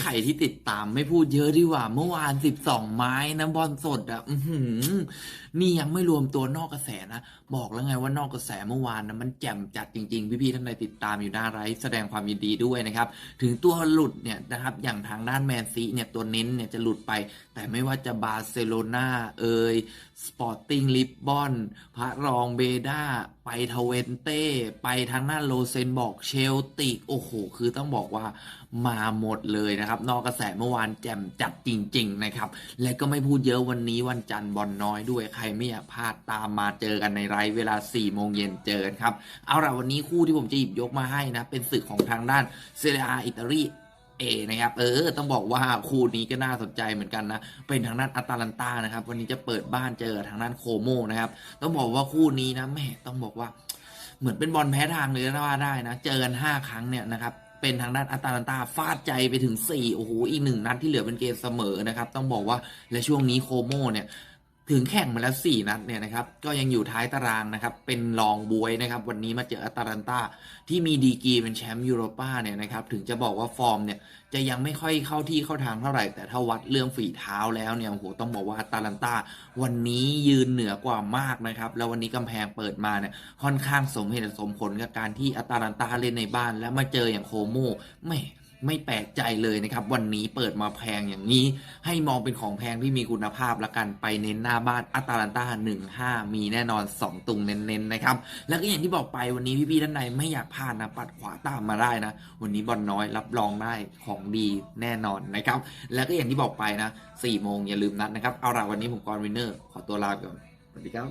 ใครที่ติดตามไม่พูดเยอะดีกว่า เมื่อวานสิบสองไม้นะบอลสดอะอือหือนี่ยังไม่รวมตัวนอกกระแสนะ บอกแล้วไงว่านอกกระแสเมื่อวานนะมันแจ่มจัดจริง ๆ พี่ๆท่านใดติดตามอยู่หน้าไลฟ์แสดงความยินดีด้วยนะครับ ถึงตัวหลุดเนี่ยนะครับ อย่างทางด้านแมนซีเนี่ยตัวเน้นเนี่ยจะหลุดไป แต่ไม่ว่าจะบาร์เซโลนาเอยสปอร์ติ้งลิบบอนพระรองเบด้าไปทเวนเต้ไปทางหน้าโลเซนบอกเชลติกโอ้โห คือต้องบอกว่ามาหมดเลยนะครับ นอกกระแสเมื่อวานแจ่มจัดจริง ๆ นะครับ และก็ไม่พูดเยอะวันนี้วันจันทร์บอลน้อยด้วยใครไม่อยากพลาดตามมาเจอกันในไลฟ์เวลา4โมงเย็นเจอกันครับ เอาล่ะวันนี้คู่ที่ผมจะหยิบยกมาให้นะ เป็นศึกของทางด้านเซเรียอิตาลีเอนะครับเออต้องบอกว่าคู่นี้ก็น่าสนใจเหมือนกันนะเป็นทางด้านอัตาลันตานะครับวันนี้จะเปิดบ้านเจอทางด้านโคโมนะครับต้องบอกว่าคู่นี้นะแม่ต้องบอกว่า เหมือนเป็นบอลแพ้ทางเลยนะว่าได้นะ เจอกัน5ครั้งเนี่ยนะครับ เป็นทางด้านอัตาลันตาฟาดใจไปถึง4โอ้โหอีกหนึ่งนัดที่เหลือเป็นเกมเสมอนะครับ ต้องบอกว่าและช่วงนี้โคโมเนี่ย ถึงแข่งมาแล้ว 4 นัดเนี่ยนะครับ ก็ยังอยู่ท้ายตารางนะครับ เป็นรองบวยนะครับ วันนี้มาเจออัตาลันตาที่มีดีกีเป็นแชมป์ยูโรป้าเนี่ยนะครับ ถึงจะบอกว่าฟอร์มเนี่ยจะยังไม่ค่อยเข้าที่เข้าทางเท่าไหร่ แต่ถ้าวัดเรื่องฝีเท้าแล้วเนี่ยโอ้โหต้องบอกว่าอัตาลันตาวันนี้ยืนเหนือกว่ามากนะครับ แล้ววันนี้กำแพงเปิดมาเนี่ยค่อนข้างสมเหตุสมผลกับการที่อัตาลันตาเล่นในบ้าน แล้วมาเจออย่างโคโมไม่ ไม่แปลกใจเลยนะครับวันนี้เปิดมาแพงอย่างนี้ ให้มองเป็นของแพงที่มีคุณภาพละกันไปเน้นหน้าบ้านอัตาลันตา1-5 มีแน่นอน 2 ตุงเน้นๆนะครับแล้วก็อย่างที่บอกไปวันนี้พี่ๆท่านใดไม่อยากพลาดนะปัดขวาตามมาได้นะ วันนี้บอลน้อยรับรองได้ของดีแน่นอนนะครับแล้วก็อย่างที่บอกไปนะ4โมงอย่าลืมนัดนะครับเอาละวันนี้ผมกรวินเนอร์ขอตัวลาไปก่อนสวัสดีครับ